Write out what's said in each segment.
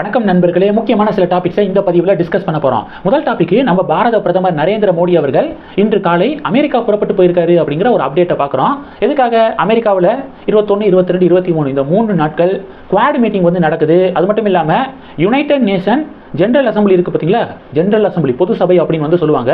வணக்கம் நண்பர்களே. முக்கியமான சில டாபிக்ஸை இந்த பதிவில் டிஸ்கஸ் பண்ண போகிறோம் முதல் டாபிக் நம்ம பாரத பிரதமர் நரேந்திர மோடி அவர்கள் இன்று காலை அமெரிக்கா புறப்பட்டு போயிருக்காரு அப்படிங்கிற ஒரு அப்டேட்டை பார்க்குறோம். எதுக்காக? அமெரிக்காவில் இருபத்தொன்று இருபத்தி ரெண்டு இருபத்தி மூணு இந்த மூணு நாட்கள் குவாட் மீட்டிங் வந்து நடக்குது. அது மட்டும் இல்லாமல் யுனைடெட் நேஷன் ஜென்ரல் அசம்பிளி இருக்குது பார்த்தீங்களா ஜென்ரல் அசம்பிளி பொது சபை அப்படின்னு வந்து சொல்லுவாங்க.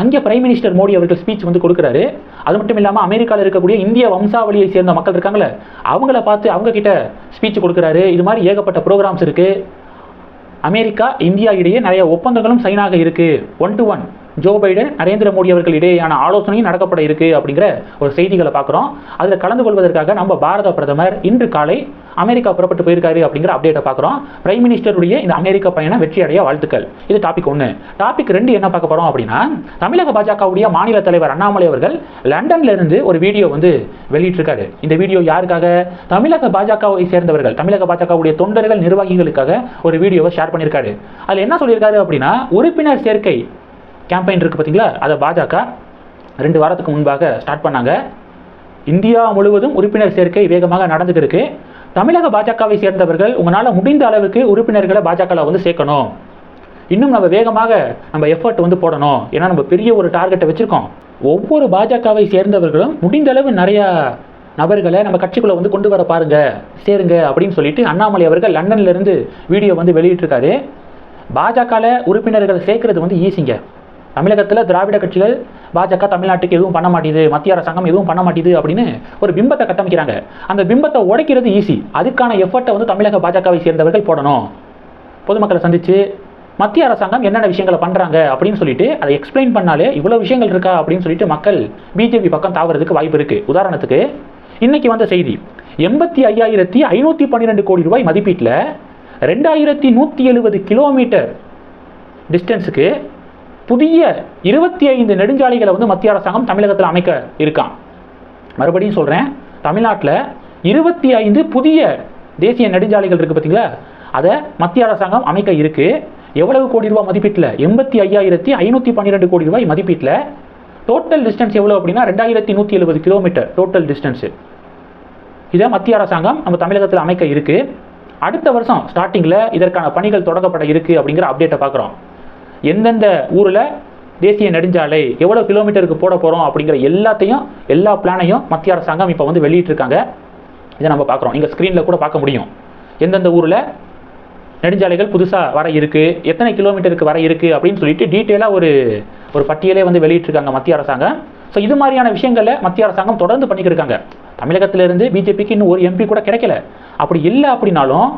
அங்கே பிரைம் மினிஸ்டர் மோடி அவர்கள் ஸ்பீச் வந்து கொடுக்குறாரு. அது மட்டும் இல்லாமல் அமெரிக்காவில் இருக்கக்கூடிய இந்திய வம்சாவளியை சேர்ந்த மக்கள் இருக்காங்களே அவங்கள பார்த்து அவங்க கிட்ட ஸ்பீச் கொடுக்குறாரு. இது மாதிரி ஏகப்பட்ட ப்ரோக்ராம்ஸ் இருக்குது அமெரிக்கா இந்தியா இடையே நிறைய ஒப்பந்தங்களும் சைனாக இருக்குது இருக்கு. One to one Joe Biden Narendra Modi அவர்கள் இடையேயான ஆலோசனையும் நடக்கப்பட இருக்கு அப்படிங்கிற ஒரு செய்திகளை பார்க்குறோம். அதில் கலந்து கொள்வதற்காக நம்ம பாரத பிரதமர் இன்று காலை அமெரிக்கா புறப்பட்டு போயிருக்காரு அப்படிங்கிற அப்டேட்டை பார்க்குறோம். பிரைம் மினிஸ்டருடைய இந்த அமெரிக்க பயணம் வெற்றியடைய வாழ்த்துக்கள். இது டாபிக் ஒன்று டாபிக் ரெண்டு என்ன பார்க்க போகிறோம் அப்படின்னா தமிழக பாஜகவுடைய மாநில தலைவர் அண்ணாமலை அவர்கள் லண்டன்ல இருந்து ஒரு வீடியோ வந்து வெளியிட்டிருக்காரு. இந்த வீடியோ யாருக்காக? தமிழக பாஜகவை சேர்ந்தவர்கள் தமிழக பாஜகவுடைய தொண்டர்கள் நிர்வாகிகளுக்காக ஒரு வீடியோவை ஷேர் பண்ணியிருக்காரு அதில் என்ன சொல்லியிருக்காரு அப்படின்னா உறுப்பினர் சேர்க்கை கேம்பெயின் இருக்குது பார்த்தீங்களா அதை பாஜக ரெண்டு வாரத்துக்கு முன்பாக ஸ்டார்ட் பண்ணாங்க. இந்தியா முழுவதும் உறுப்பினர் சேர்க்கை வேகமாக நடந்துட்டு இருக்கு. தமிழக பாஜகவை சேர்ந்தவர்கள் உங்களால் முடிந்த அளவுக்கு உறுப்பினர்களை பாஜகவில் வந்து சேர்க்கணும். இன்னும் நம்ம வேகமாக நம்ம எஃபர்ட் வந்து போடணும். ஏன்னா நம்ம பெரிய ஒரு டார்கெட்டை வச்சுருக்கோம். ஒவ்வொரு பாஜகவை சேர்ந்தவர்களும் முடிந்த அளவு நிறையா நபர்களை நம்ம கட்சிக்குள்ளே வந்து கொண்டு வர பாருங்க சேருங்க அப்படின்னு சொல்லிட்டு அண்ணாமலை அவர்கள் லண்டன்லேருந்து வீடியோ வந்து வெளியிட்டிருக்காரு. பாஜகவில் உறுப்பினர்களை சேர்க்கறது வந்து ஈஸிங்க தமிழகத்தில் திராவிட கட்சிகள் பாஜக தமிழ்நாட்டுக்கு எதுவும் பண்ண மாட்டேது மத்திய அரசாங்கம் எதுவும் பண்ண மாட்டேது அப்படின்னு ஒரு பிம்பத்தை கட்டமைக்கிறாங்க. அந்த பிம்பத்தை உடைக்கிறது ஈஸி அதுக்கான எஃபர்ட்டை வந்து தமிழக பாஜகவை சேர்ந்தவர்கள் போடணும். பொதுமக்களை சந்தித்து மத்திய அரசாங்கம் என்னென்ன விஷயங்களை பண்ணுறாங்க அப்படின்னு சொல்லிட்டு அதை எக்ஸ்பிளைன் பண்ணாலே இவ்வளோ விஷயங்கள் இருக்கா அப்படின்னு சொல்லிட்டு மக்கள் பிஜேபி பக்கம் தாவறதுக்கு வாய்ப்பு இருக்குது உதாரணத்துக்கு இன்னைக்கு வந்த செய்தி எண்பத்தி ஐயாயிரத்தி ஐநூற்றி பன்னிரெண்டு கோடி ரூபாய் மதிப்பீட்டில் ரெண்டாயிரத்தி நூற்றி எழுபது கிலோமீட்டர் டிஸ்டன்ஸுக்கு புதிய இருபத்தி ஐந்து நெடுஞ்சாலைகளை வந்து மத்திய அரசாங்கம் தமிழகத்தில் அமைக்க இருக்கான் மறுபடியும் சொல்கிறேன் தமிழ்நாட்டில் இருபத்தி ஐந்து புதிய தேசிய நெடுஞ்சாலைகள் இருக்குது பார்த்தீங்களா அதை மத்திய அரசாங்கம் அமைக்க இருக்குது எவ்வளவு கோடி ரூபாய் மதிப்பீட்டில்? எண்பத்தி ஐயாயிரத்தி ஐநூற்றி பன்னிரெண்டு கோடி ரூபாய் மதிப்பீட்டில். டோட்டல் டிஸ்டன்ஸ் எவ்வளோ அப்படின்னா ரெண்டாயிரத்தி நூற்றி எழுபது கிலோமீட்டர் டோட்டல் டிஸ்டன்ஸு இதை மத்திய அரசாங்கம் நம்ம தமிழகத்தில் அமைக்க இருக்கு. அடுத்த வருஷம் ஸ்டார்டிங்கில் இதற்கான பணிகள் தொடங்கப்பட இருக்குது அப்படிங்கிற அப்டேட்டை பார்க்குறோம் எந்தெந்த ஊரில் தேசிய நெடுஞ்சாலை எவ்வளோ கிலோமீட்டருக்கு போட போகிறோம் அப்படிங்கிற எல்லாத்தையும் எல்லா பிளானையும் மத்திய அரசாங்கம் இப்போ வந்து வெளியிட்டிருக்காங்க. இதை நம்ம பார்க்குறோம். இங்கே ஸ்க்ரீனில் கூட பார்க்க முடியும். எந்தெந்த ஊரில் நெடுஞ்சாலைகள் புதுசாக வர இருக்குது எத்தனை கிலோமீட்டருக்கு வர இருக்குது அப்படின்னு சொல்லிட்டு டீட்டெயிலாக ஒரு ஒரு பட்டியலே வந்து வெளியிட்டிருக்காங்க மத்திய அரசாங்கம். ஸோ இது மாதிரியான விஷயங்களை மத்திய அரசாங்கம் தொடர்ந்து பண்ணிக்கிட்டு இருக்காங்க. தமிழகத்திலிருந்து பிஜேபிக்கு இன்னும் ஒரு எம்பி கூட கிடைக்கல. அப்படி இல்லை அப்படின்னாலும்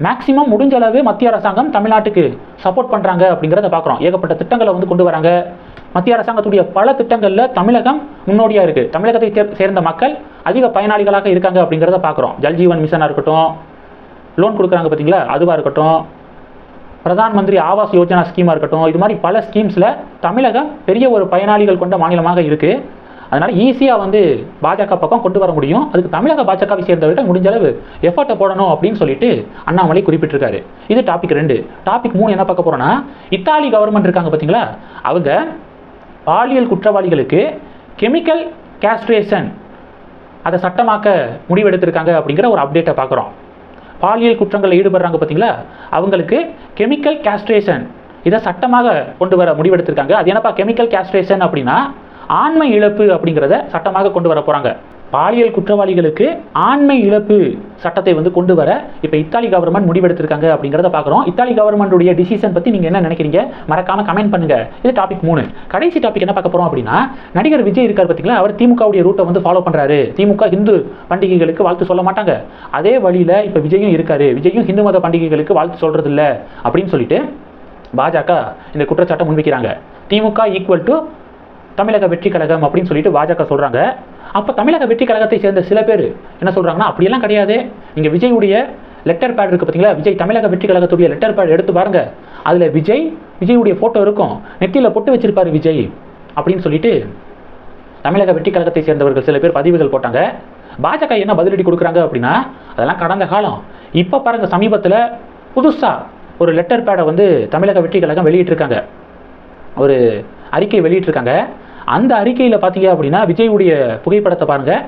மேக்ஸிமம் முடிஞ்ச அளவு மத்திய அரசாங்கம் தமிழ்நாட்டுக்கு சப்போர்ட் பண்ணுறாங்க அப்படிங்கிறத பார்க்குறோம் ஏகப்பட்ட திட்டங்களை வந்து கொண்டு வராங்க. மத்திய அரசாங்கத்துடைய பல திட்டங்களில் தமிழகம் முன்னோடியாக இருக்குது தமிழகத்தை சேர்- சேர்ந்த மக்கள் அதிக பயனாளிகளாக இருக்காங்க அப்படிங்கிறத பார்க்குறோம் ஜல்ஜீவன் மிஷனாக இருக்கட்டும் லோன் கொடுக்குறாங்க பார்த்தீங்களா அதுவாக இருக்கட்டும் பிரதான் மந்திரி ஆவாஸ் யோஜனா ஸ்கீமாக இருக்கட்டும் இது மாதிரி பல ஸ்கீம்ஸில் தமிழகம் பெரிய ஒரு பயனாளிகள் கொண்ட மாநிலமாக இருக்குது அதனால் ஈஸியாக வந்து பாஜக பக்கம் கொண்டு வர முடியும். அதுக்கு தமிழக பாஜகவை சேர்ந்தவர்கள் முடிஞ்ச அளவு எஃபர்ட்டை போடணும் அப்படின்னு சொல்லிட்டு அண்ணாமலை குறிப்பிட்டிருக்காரு. இது டாபிக் ரெண்டு. டாபிக் மூணு என்ன பார்க்க போகிறோன்னா இத்தாலி கவர்மெண்ட் இருக்காங்க பார்த்தீங்களா? அவங்க பாலியல் குற்றவாளிகளுக்கு கெமிக்கல் கேஸ்ட்ரேஷன் அதை சட்டமாக்க முடிவெடுத்திருக்காங்க அப்படிங்கிற ஒரு அப்டேட்டை பார்க்குறோம். பாலியல் குற்றங்களில் ஈடுபடுறாங்க பார்த்தீங்களா? அவங்களுக்கு கெமிக்கல் கேஸ்ட்ரேஷன் இதை சட்டமாக கொண்டு வர முடிவெடுத்திருக்காங்க. அது என்னப்பா கெமிக்கல் கேஸ்ட்ரேஷன் அப்படின்னா ஆண்மை இழப்பு அப்படிங்கிறத சட்டமாக கொண்டு வர போகிறாங்க பாலியல் குற்றவாளிகளுக்கு ஆண்மை இழப்பு சட்டத்தை வந்து கொண்டு வர இப்போ இத்தாலி கவர்மெண்ட் முடிவெடுத்திருக்காங்க அப்படிங்கிறத பார்க்குறோம் இத்தாலி கவர்மெண்டுடைய டிசிஷன் பற்றி நீங்கள் என்ன நினைக்கிறீங்க? மறக்காம கமெண்ட் பண்ணுங்கள் இது டாபிக் மூணு. கடைசி டாபிக் என்ன பார்க்க போகிறோம் அப்படின்னா நடிகர் விஜய் இருக்கார் பார்த்தீங்களா அவர் திமுகவுடைய ரூட்டை வந்து ஃபாலோ பண்ணுறாரு திமுக ஹிந்து பண்டிகைகளுக்கு வாழ்த்து சொல்ல மாட்டாங்க. அதே வழியில் இப்போ விஜயும் இருக்காரு. விஜயும் ஹிந்து மத பண்டிகைகளுக்கு வாழ்த்து சொல்கிறது இல்லை அப்படின்னு சொல்லிட்டு பாஜக இந்த குற்றச்சாட்டை முன்வைக்கிறாங்க. திமுக ஈக்குவல் டு தமிழக வெற்றி கழகம் அப்படின்னு சொல்லிட்டு பாஜக சொல்கிறாங்க அப்போ தமிழக வெற்றி கழகத்தை சேர்ந்த சில பேர் என்ன சொல்கிறாங்கன்னா அப்படியெல்லாம் கிடையாது. இங்கே விஜயுடைய லெட்டர் பேட் இருக்குது பார்த்தீங்களா விஜய் தமிழக வெற்றி கழகத்துடைய லெட்டர் பேட் எடுத்து பாருங்க. அதில் விஜய் விஜயுடைய ஃபோட்டோ இருக்கும். நெத்தியில பொட்டு வச்சிருப்பாரு விஜய் அப்படின்னு சொல்லிட்டு தமிழக வெற்றி கழகத்தை சேர்ந்தவர்கள் சில பேர் பதிவுகள் போட்டாங்க. பாஜக என்ன பதிலடி கொடுக்குறாங்க அப்படின்னா அதெல்லாம் கடந்த காலம். இப்போ பாருங்க சமீபத்தில் புதுசாக ஒரு லெட்டர் பேடை வந்து தமிழக வெற்றி கழகம் வெளியிட்டிருக்காங்க. ஒரு அறிக்கை வெளியிட்டிருக்காங்க. அந்த அறிக்கையில் பார்த்தீங்க அப்படின்னா விஜயுடைய புகைப்படத்தை பாருங்கள்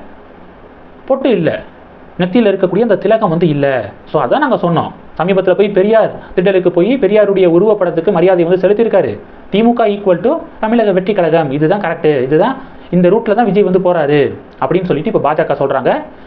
பொட்டு இல்லை. நெத்தியில் இருக்கக்கூடிய அந்த திலகம் வந்து இல்லை. ஸோ அதான் நாங்கள் சொன்னோம். சமீபத்தில் போய் பெரியார் திடலுக்கு போய் பெரியாருடைய உருவப்படத்துக்கு மரியாதை வந்து செலுத்தியிருக்காரு. திமுக ஈக்குவல் டு தமிழக வெற்றி கழகம். இதுதான் கரெக்டு இதுதான் இந்த ரூட்டில் தான் விஜய் வந்து போகிறாரு அப்படின்னு சொல்லிட்டு இப்போ பாஜக சொல்கிறாங்க